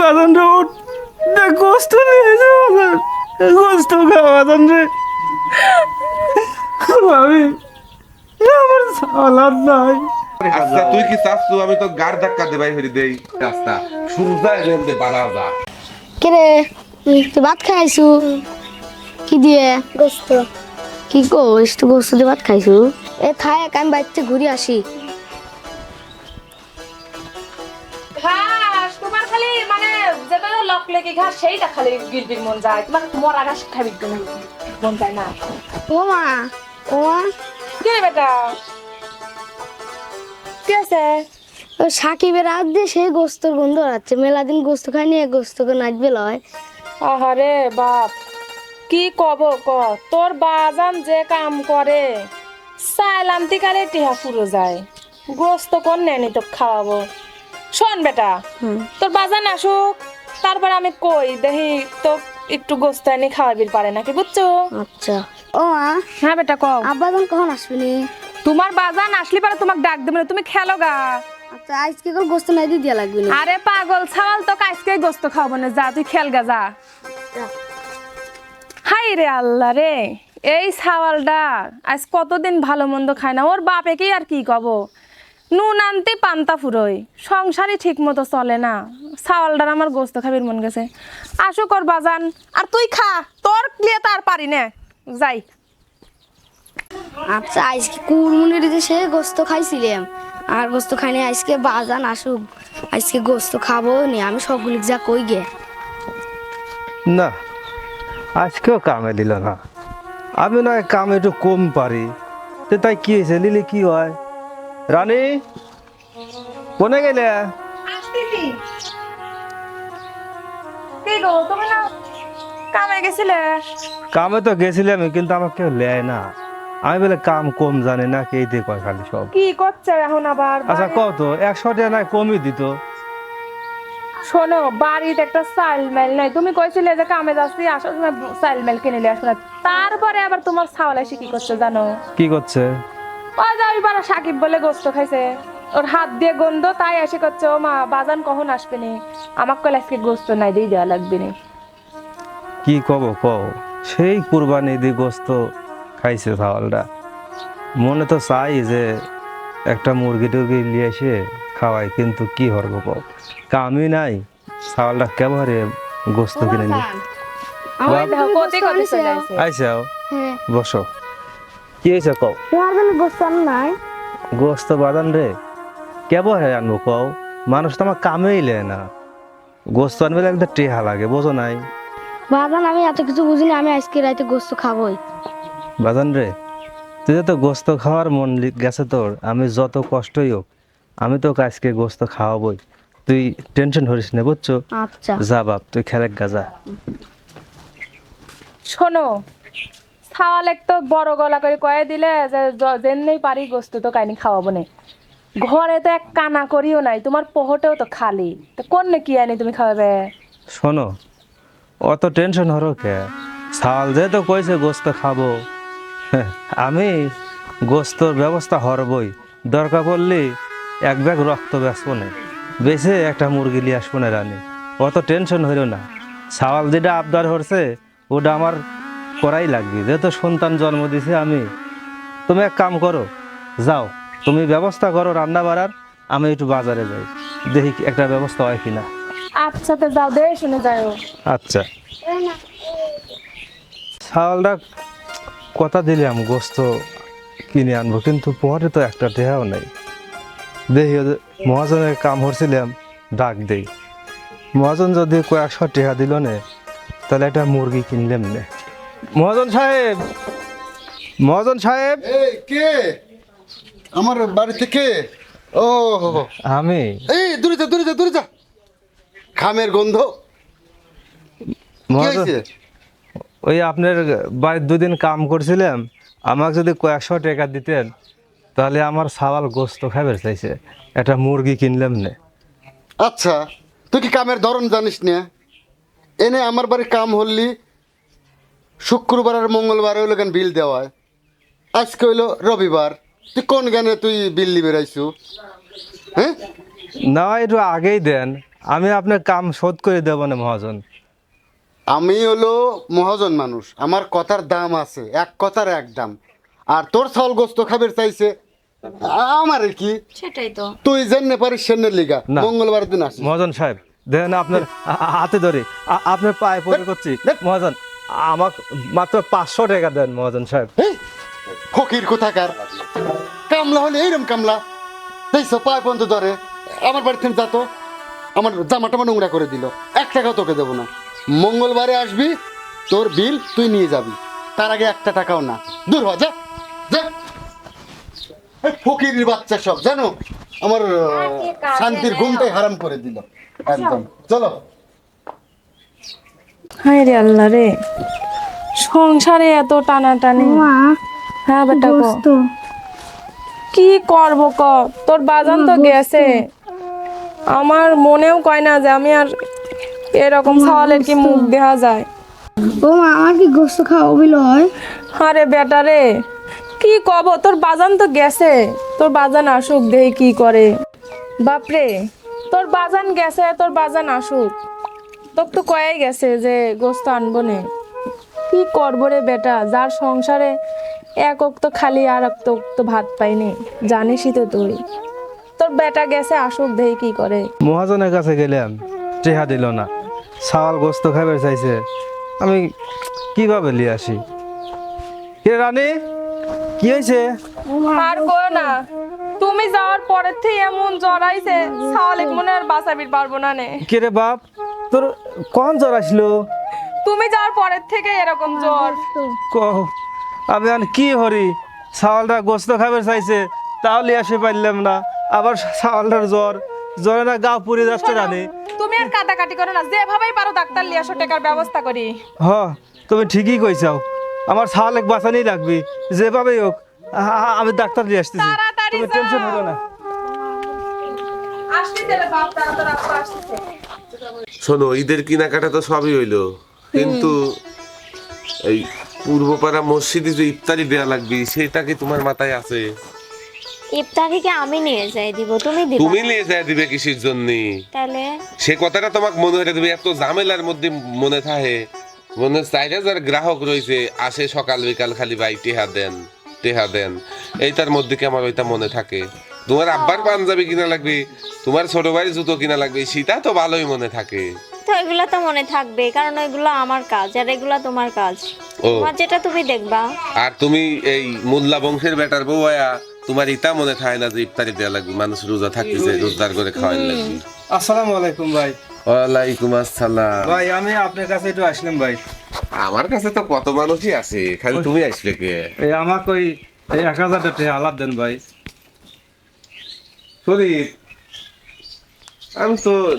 বাদান রে উঠ দেখ গোস্ত নিয়ে এসে বাদান গোস্ত খা বাদান রে আমি আমার সালাদ নাই। আচ্ছা তুই কি চাচ্ছু আমি তো গাড় ধাক্কা দে ভাই হরি দেই রাস্তা। দে যা। কেরে তুই ভাত খাইছু? কি দিয়ে? গোস্ত। কি গোস্ত গোস্ত দিয়ে ভাত খাইছু? এ খাই এক আমি বাড়িতে ঘুরে আসি। লেগে ঘাস সেইটা খালি গিলবির মন যায়। তোমার মরা ঘাস খাবি কেন মন যায় না। ও মা ও কে বেটা? কি আছে? সাকিবের রাত দিয়ে সেই গোস্তর গন্ধ হচ্ছে মেলা দিন গোস্ত খাইনি এক গোস্তকে নাচবে লয় আহারে বাপ কি কব ক? তোর বাজান যে কাম করে চাইলাম কালে টিহা পুরো যায়। গোস্ত কোন নেনি তো খাওয়াবো? শোন বেটা তোর বাজান আসুক তারপর আমি কই দেখি তো একটু গোস্ত এনে খাওয়াবির পারে নাকি বুঝছ? আচ্ছা। ও মা হ্যাঁ বেটা কও। আব্বা যখন কখন আসবেনি? তোমার বাজান আসলে পারে তোমাকে ডাক দেবে না তুমি খেলো গা। আচ্ছা আজকে করে গোস্ত নাই দিয়ে দিয়া লাগবে না। আরে পাগল ছাওয়াল তো আজকে গোস্ত খাওয়াবো না যা তুই খেল গা যা। হাই রে আল্লাহ রে এই ছাওয়ালটা আজ কতদিন ভালো মন্দ খায় না ওর বাপে কি আর কি কব? নুন আনতে পান্তা ফুরোয়। সংসারই ঠিক মতো চলে না। ছাওয়ালটার আমার গোস্ত খাবির মন গেছে। আসুক ওর বাজান। আর তুই খা। তোর লিয়ে তো আর পারি না। যাই। আচ্ছা আজকে কুরমুনির যে সে গোস্ত খাইছিলাম আর গোস্ত খাইনি আজকে বাজান আসুক। আজকে গোস্ত খাব নি আমি সবগুলি যা কই গে। না আজকেও কামে দিল না। আমি নয় কাম একটু কম পারি। তো তাই কি হয়েছে? লিলি কি হয়? রানী কোনে গেলে? আসতেছি। কি গো তুমি না কামে গেছিলে? কামে তো গেছিলাম কিন্তু আমার কেউ লেয় না। আমি বলে কাম কম জানি না কে দিয়ে কয় খালি সব। কি করছে এখন আবার? আচ্ছা কত একশো টাকা নাই কমই দিত। শোনো বাড়িতে একটা সাইল মেল নাই। তুমি কইছিলে যে কামে যাচ্ছি আসার সময় সাইল মেল কিনে নিয়ে আসো না। তারপরে আবার তোমার ছাওয়াল এসে কি করছে জানো? কি করছে? ওই যে ওই বারা সাকিব বলে গোস্ত খাইছে। ওর হাত দিয়ে গন্ধ তাই এসে করছে ও মা বাজান কখন আসবে নি? আমাকে কল আজকে গোস্ত নাই দিয়ে দেওয়া লাগবে নি। কি কব কও? সেই কুরবানি দি গোস্ত খাইছে চাওয়ালটা মনে তো চাই যে একটা মুরগি টুরগি নিয়ে এসে খাওয়াই কিন্তু কি হরব কও? কামই নাই। চাওয়ালটা কেবারে গোস্ত কিনে নি আইসাও হ্যাঁ। বসো। কি হয়েছে কও? তোমার জন্য গোস্ত আন নাই। গোস্ত বাদান রে। কেবরে আনব কও? মানুষ তো আমার কামেই লে না। গোস্ত আনবে একটা টেহা লাগে বোঝো নাই? বাজান আমি এত কিছু বুঝিনি আমি আজকে রাতে গোস্ত খাবোই। বাজান রে তুই তো গোস্ত খাওয়ার মন গেছে তোর। আমি যত কষ্টই হোক আমি তোকে আজকে গোস্ত খাওয়াবই। তুই টেনশন করিস না বুঝছ? আচ্ছা। যা বাপ তুই খেলে গাজা শোনো ছাওয়াল এক তো বড় গলা করে কয়ে দিলে যে যেমনি পারি গোস্ত তো কাইনি খাওয়াবো না। ঘরে তো এক কানা করিও নাই তোমার পোহটেও তো খালি। তো কোন কি আনি তুমি খাওয়াবে? শোনো অত টেনশন হরো কে? সাল যে তো কইছে গোস্ত খাব হ্যাঁ, আমি গোস্তর ব্যবস্থা হরবই। দরকার পড়লে এক ব্যাগ রক্ত বেসবো না বেছে একটা মুরগি নিয়ে আসব না রানী। অত টেনশন হইল না। সাওয়াল যেটা আবদার হরছে ওটা আমার করাই লাগবে। যেহেতু সন্তান জন্ম দিছে আমি। তুমি এক কাম করো যাও। তুমি ব্যবস্থা করো রান্না বাড়ার আমি একটু বাজারে যাই। দেখি একটা ব্যবস্থা হয় কিনা। আচ্ছা তো যাও দে শুনে যাও আচ্ছা। চাউলটা কথা দিলাম গোস্ত কিনে আনব কিন্তু পরে তো একটা টেহাও নেই। দেখি মহাজনের কাম হচ্ছিলাম ডাক দেই। মহাজন যদি কয়েকশো টেহা দিল নে তাহলে একটা মুরগি কিনলাম নে। মহাজন সাহেব মহাজন সাহেব। এই কে? আমার বাড়ি থেকে ও। আমি। এই দূরে যা দূরে যা দূরে যা। খামের গন্ধ। মহাজন ওই আপনার বাড়ির দুদিন কাম করছিলাম। আমাকে যদি কয়েকশো টাকা দিতেন তাহলে আমার সাওয়াল গোস্ত খাবার চাইছে। একটা মুরগি কিনলাম নে। আচ্ছা তুই কি কামের ধরন জানিস না? এনে আমার বাড়ি কাম হলি শুক্রবার আর মঙ্গলবার হইল কেন বিল দেওয়ায় আজকে হইল রবিবার। তুই কোন গানে তুই বিল নিবে রাইছু? হ্যাঁ? না একটু আগেই দেন। আমি আপনার কাম শোধ করে দেবো না মহাজন। আমি হলো মহাজন মানুষ। আমার কথার দাম আছে এক কথার এক দাম। আর তোর ছাগল গোস্ত খাবার চাইছে আমার কি? সেটাই তো। তুই জেনে পারিস সেনের লিগা। না। মঙ্গলবার দিন আসিস। মহাজন সাহেব দেন আপনার হাতে ধরে। আ- আপনার পায়ে পড়ে করছি। মহাজন আমাকে মাত্র পাঁচশো টাকা দেন মহাজন সাহেব। ফকির কোথাকার? কামলা হলে এইরকম কামলা। দেখছ পায় পর্যন্ত ধরে। আমার বাড়ি থেকে যাতো আমার জামা টামা নোংরা করে দিল। এক টাকাও তোকে দেবো না। মঙ্গলবারে আসবি তোর বিল তুই নিয়ে যাবি। তার আগে একটা টাকাও না। দূর হ যা। যা। এই ফকিরের বাচ্চা সব জানো? আমার শান্তির ঘুমটাই হারাম করে দিল। একদম। চলো। হায় রে আল্লাহ রে। সংসারে এত টানাটানি। হ্যাঁ বেটা কো। গোস্ত কি করব ক? তোর বাজান তো গেছে। আমার মনেও কয় না যে আমি আর এরকম সওয়ালের কি মুখ দেখা যায়। ও মা আমার কি গোস্ত খাওয়া হয় আরে বেটা রে কি কব? তোর বাজান তো গেছে। তোর বাজান আসুক দেহি কি করে। বাপরে তোর বাজান গেছে তোর বাজান আসুক। তোর তো কয়ে গেছে যে গোস্ত আনব নে। কি করব রে বেটা? যার সংসারে একক তো খালি আর এক তো ভাত পাইনি জানিসই তো তুই। তোর বেটা গেছে আসুক দেহি কি করে। মহাজনের কাছে গেলাম টেহা দিল না। ছাওয়াল গোস্ত খাবার চাইছে। আমি কীভাবে নিয়ে আসি? কে রানী? কি হয়েছে আর কো না। তুমি যাওয়ার পরের থেকে এমন জড়াইছে সাওয়ালিক মনে আর বাঁচাবির পারব না নে। কে রে বাপ? তোর কোন জ্বর আসলো? তুমি যাওয়ার পরের থেকে এরকম জ্বর। কহ আমি আর কি হরি? ছাওয়ালটা গোস্ত খাবার চাইছে তাও লিয়ে আসে পারলাম না। আবার ছাওয়ালটার জ্বর জ্বরে না গা পুড়ে যাচ্ছে রানী। তুমি আর কাটাকাটি করো না যেভাবেই পারো ডাক্তার লিয়ে আসো টাকার ব্যবস্থা করি। হ তুমি ঠিকই কইছাও আমার ছাওয়াল এক বাঁচানি লাগবে যেভাবেই হোক আমি ডাক্তার নিয়ে আসতেছি। তুমি টেনশন করো না। আসতে বাপ তাড়াতাড়ি আসতে শোনো ঈদের কেনাকাটা তো সবই হইল। কিন্তু এই পূর্বপাড়া মসজিদে যে ইফতারি দেয়া লাগবে সেটা কি তোমার মাথায় আছে? ইফতারিকে আমি নিয়ে যাই দিব তুমি দিবা। তুমি নিয়ে যায় দিবে কিসের জন্য? তাহলে? সে কথাটা তোমাকে মনে হয়ে তুমি এত ঝামেলার মধ্যে মনে থাকে। মনে চার হাজার গ্রাহক রয়েছে আসে সকাল বিকাল খালি ভাই টেহা দেন টেহা দেন। এইটার মধ্যে কি আমার ওইটা মনে থাকে? তোমার আব্বার পাঞ্জাবি কিনা লাগবে তোমার ছোট ভাইয়ের জুতো কিনা লাগবে সেটা তো ভালোই মনে থাকে। তো এগুলো তো মনে থাকবে কারণ ওইগুলো আমার কাজ আর এগুলো তোমার কাজ। তোমার যেটা তুমি দেখবা। আর তুমি এই মোল্লা বংশের বেটার বউ আয়া তোমার ইটা মনে থাকে না যে ইফতারি দেওয়া লাগবে মানুষ রোজা থাকতেছে রোজদার করে খাওয়াই লাগবে। আসসালামু আলাইকুম ভাই। ওয়ালাইকুম আসসালাম। ভাই আমি আপনার কাছে একটু আসলাম ভাই। আমার কাছে তো কত মানুষই আছে খালি তুমি আসলে কে? এই আমাকে ওই এক হাজার টাকা আলাদ দেন ভাই। শরীর আমি তো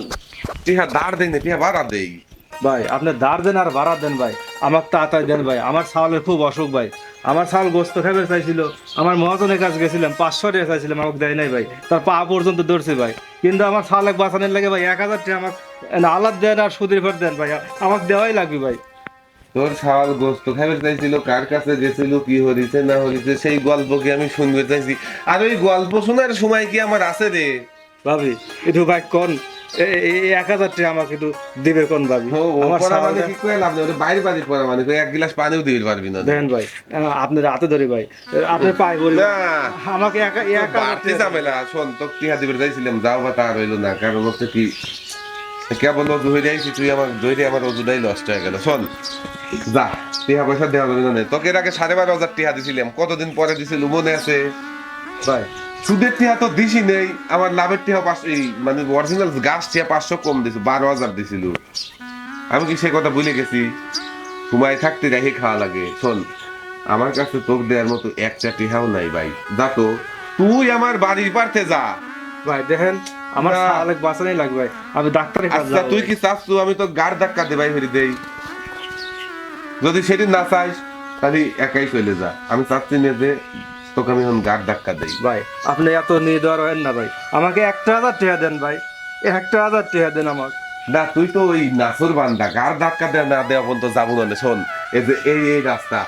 টিহা দাঁড় দেই না বাড়া দেই। ভাই, আপনি দাঁড় দেন আর ভাড়া দেন, ভাই। আমার তাড়াতাড়ি দেন, ভাই। আমার ছাগলের খুব অসুখ, ভাই। আমার ছাগল গোস্ত খাবার চাইছিল। আমার মহাজনের কাছে গেছিলাম, পাঁচশো টাকা চাইছিলাম, আমাকে দেয় নাই, ভাই। তার পা পর্যন্ত ধরছে, ভাই। কিন্তু আমার ছাগল বাঁচানোর লাগে, ভাই, এক হাজার টাকা আমাকে আলাদ দেন আর সুদের ভর দেন, ভাই। আমাকে দেওয়াই লাগবে, ভাই। তোর শাওয়াল গোস্ত খাইতে চাইছিল কার কাছে গেছিল কি হরিছে না হরিছে সেই গল্প কি আমি শুনতে চাইছি? আর ওই গল্প শোনার সময় কি আমার আছে রে? ভাবি একটু ভাই কোন। এক হাজার টাকা আমাকে একটু দিবে কোন ভাবি। পড়া মানে ছাগলটা- কি করে লাভ নেই? বাইরে বাড়ি পড়া মানে এক গিলাস পানিও দিতে পারবি না। দেখেন ভাই আপনার হাতে ধরে ভাই। আপনার পায়ে বলি না। আমাকে এক এক ঝামেলা শোন তোকে টিহা দিবে চাইছিলাম যাও বা তা রইল না কারণ হচ্ছে কি কেবল অজু হয়ে তুই আমার দৈরে আমার অজুটাই নষ্ট হয়ে গেল। শোন, যা, টিহা পয়সা দেওয়া যাবে না তোকে এর আগে সাড়ে বারো হাজার টিহা দিছিলাম, কতদিন পরে দিছিল মনে আছে? ভাই, সুদের টিহা তো দিছি নেই, আমার লাভের টিহা এই মানে অরিজিনাল গাছ টিহা পাঁচশো কম দিছিল বারো হাজার দিছিল। আমি কি সে কথা ভুলে গেছি? ঘুমায় থাকতে রেখে খাওয়া লাগে। শোন, আমার কাছে তোক দেওয়ার মতো একটা টিহাও নাই ভাই। যা তো, তুই আমার বাড়ির পারতে যা। ভাই, দেখেন আমার না। অনেক বাঁচানোই লাগবে আমি ডাক্তারের কাছে আচ্ছা তুই কি চাস আমি তো গাড় ধাক্কা দে ভাই ফেরি দেই। যদি সেদিন না চাইস তাহলে একাই চলে যা। আমি চাচ্ছি নিয়ে যে তোকে আমি এখন গাড় ধাক্কা দেই। ভাই আপনি এত নিয়ে দেওয়ার হয় না ভাই। আমাকে একটা হাজার টাকা দেন ভাই। একটা হাজার টাকা দেন আমাকে। না তুই তো ওই নাসর বান্দা। গাড় ধাক্কা দেওয়া না দেওয়া পর্যন্ত যাব না। শোন এই যে এই রাস্তা।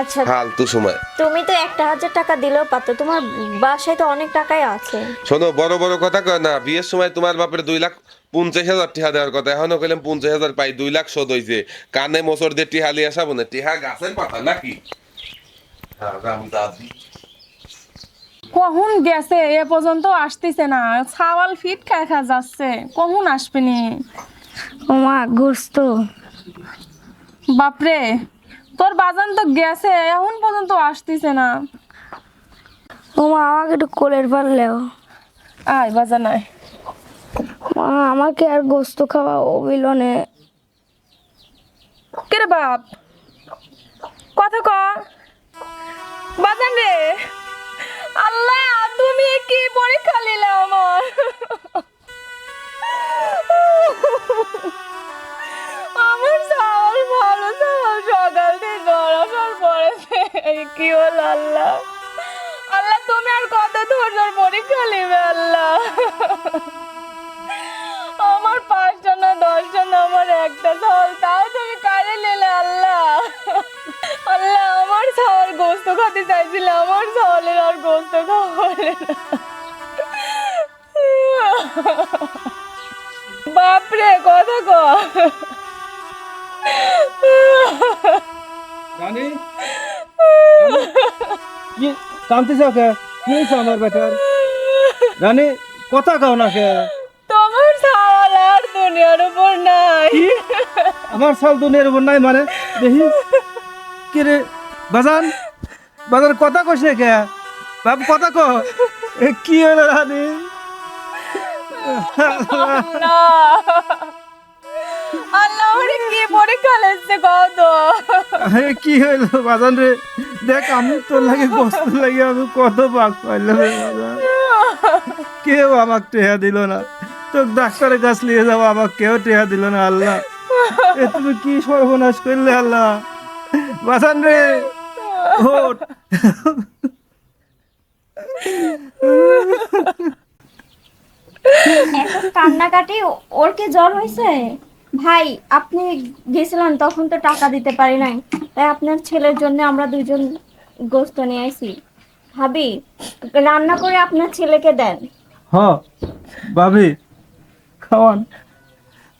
আচ্ছা। ফালতু সময়। তুমি তো একটা হাজার টাকা দিলেও পারতো তোমার বাসায় তো অনেক টাকাই আছে। শোনো বড় বড় কথা কয় না বিয়ের সময় তোমার বাপের দুই লাখ পঞ্চাশ হাজার টিহা দেওয়ার কথা এখনও কইলাম পঞ্চাশ হাজার পাই দুই লাখ শোধ হয়েছে কানে মোচর দিয়ে টিহা লিয়ে আসাবো না টিহা গাছের পাতা নাকি। কখন গেছে এ পর্যন্ত আসতেছে না ছাওয়াল ফিট খায় খা যাচ্ছে কখন আসবেনি ও মা গোস্ত। বাপরে। তোর বাজান তো গেছে এখন পর্যন্ত আসতেছে না। ও মা আমাকে একটু কোলের পারলেও আয় বাজান আয়। মা আমাকে আর গোস্ত খাওয়া অবিলনে কে রে বাপ? কথা ক। বাজান রে। সকাল থেকে গরমের পড়েছে এই কি হলো আল্লাহ? আল্লাহ, তুমি আর কত ধৈর্যের পরীক্ষা নেবে আল্লাহ? আমার পাঁচটা না দশটা না আমার একটা চাল তাও তুমি কাজে নিলে আল্লাহ? আল্লাহ, আমার চাল গোস্ত খেতে চাইছিল, আমার চালের আর গোস্ত খাওয়ালে বাপরে, কথা ক রানী? কি কামতেছ কে? কি হয়েছে আমার বেটার? রানী কথা কাও না কে? তোমার চাল আর দুনিয়ার উপর নাই। আমার সাল দুনিয়ার উপর নাই মানে? দেখি। কে রে? বাজান? বাজান কথা কইছে কে? বাপ কথা ক এ কি হলো রানী? না। আল্লাহ ওরে কি পরীক্ষা লেগছে কত আরে কি হইল বাজান রে? দেখ আমি তোর লাগে কষ্ট লাগে আমি কত বাক পাইলাম রে বাজান। কেউ আমাকে টেহা দিল না। তো ডাক্তারের কাছ নিয়ে যাব আমাকে কেউ টেহা দিল না আল্লাহ। এ তুমি কি সর্বনাশ করলে আল্লাহ? বাজান রে এখন কান্নাকাটি ওর কি জ্বর হয়েছে ভাই, আপনি গেছিলেন, তখন তো টাকা দিতে পারি নাই। তাই আপনার ছেলের জন্য আমরা দুজন গোস্ত নিয়ে আইছি। ভাবি, রান্না করে আপনার ছেলেকে দেন। হ, ভাবি, খাওয়ান।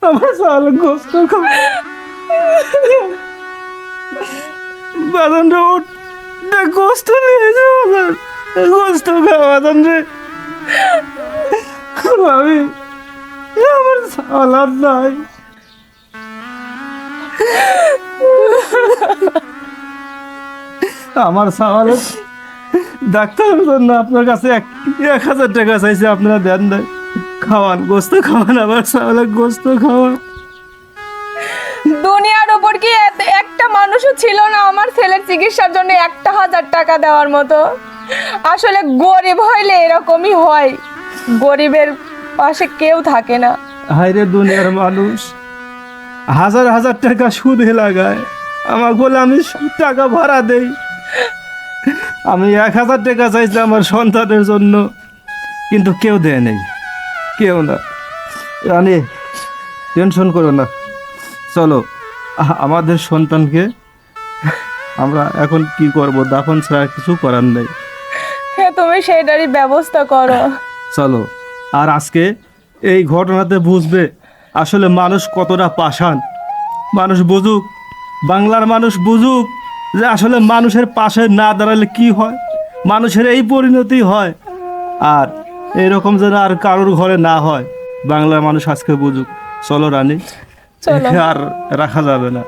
আমার সাল গোস্ত খাওয়ান। গোস্ত নিয়ে যাও গোস্ত খাওয়ান রে। ভাবি, আমার সালাদ নাই। আমার সাওয়ালে ডাক্তারের জন্য আপনার কাছে এক এক হাজার টাকা চাইছে আপনারা দেন নাই খাওয়ান গোস্ত খাওয়ান আবার সাওয়ালে গোস্ত খাওয়ান। দুনিয়ার উপর কি এত- একটা মানুষও ছিল না আমার ছেলের চিকিৎসার জন্য একটা হাজার টাকা দেওয়ার মতো? আসলে গরিব হইলে এরকমই হয়। গরিবের পাশে কেউ থাকে না। হাইরে দুনিয়ার মানুষ। হাজার হাজার টাকা সুদে লাগায়। আমাকে বলে আমি টাকা ভাড়া দেই। আমি এক হাজার টাকা চাইছি আমার সন্তানের জন্য কিন্তু কেউ দেয় নেই। কেউ না। রানী টেনশন করো না। চলো আমাদের সন্তানকে আমরা এখন কি করব? দাফন ছাড়া কিছু করার নেই। হ্যাঁ তুমি সেইটারই ব্যবস্থা করো। চলো আর আজকে এই ঘটনাতে বুঝবে আসলে মানুষ কতটা পাষাণ? মানুষ বুঝুক বাংলার মানুষ বুঝুক যে আসলে মানুষের পাশে না দাঁড়ালে কি হয়? মানুষের এই পরিণতি হয়। আর এরকম যেন আর কারোর ঘরে না হয় বাংলার মানুষ আজকে বুঝুক। চলো রানী। আর রাখা যাবে না।